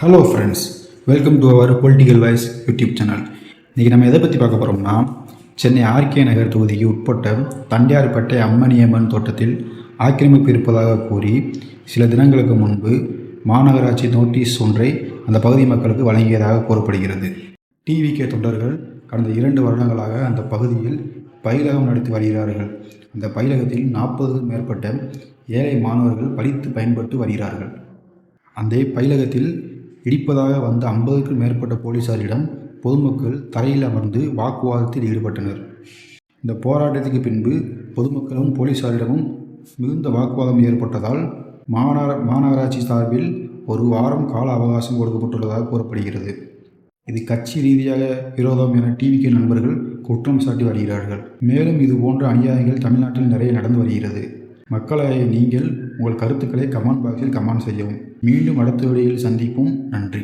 Hello friends welcome to our political voice YouTube channel இன்றைக்கி நம்ம எதை பற்றி பார்க்க போகிறோம்னா சென்னை ஆர்கே நகர் தொகுதிக்கு உட்பட்ட தண்டையார்பேட்டை அம்மணியம்மன் தோட்டத்தில் ஆக்கிரமிப்பு இருப்பதாக கூறி சில தினங்களுக்கு முன்பு மாநகராட்சி நோட்டீஸ் ஒன்றை அந்த பகுதி மக்களுக்கு வழங்கியதாக கூறப்படுகிறது. டிவிகே தொண்டர்கள் கடந்த இரண்டு வருடங்களாக அந்த பகுதியில் பயிலகம் நடத்தி வருகிறார்கள். அந்த பயிலகத்தில் நாற்பது மேற்பட்ட ஏழை மாணவர்கள் படித்து பயன்பட்டு வருகிறார்கள். அந்த பயிலகத்தில் இடிப்பதாக வந்த ஐம்பதுக்கும் மேற்பட்ட போலீசாரிடம் பொதுமக்கள் தரையில் அமர்ந்து வாக்குவாதத்தில் ஈடுபட்டனர். இந்த போராட்டத்துக்கு பின்பு பொதுமக்களும் போலீசாரிடமும் மிகுந்த வாக்குவாதம் ஏற்பட்டதால் மாநகர மாநகராட்சி சார்பில் ஒரு வாரம் கால அவகாசம் கொடுக்கப்பட்டுள்ளதாக கூறப்படுகிறது. இது கட்சி ரீதியாக விரோதம் என டிவிக்கு நண்பர்கள் குற்றம் சாட்டி வருகிறார்கள். மேலும் இது போன்ற அநியாயங்கள் தமிழ்நாட்டில் நிறைய நடந்து வருகிறது. மக்களாகிய நீங்கள் உங்கள் கருத்துக்களை கமெண்ட் பாக்ஸில் கமெண்ட் செய்யவும். மீண்டும் அடுத்த வீடியோவில் சந்திப்போம். நன்றி.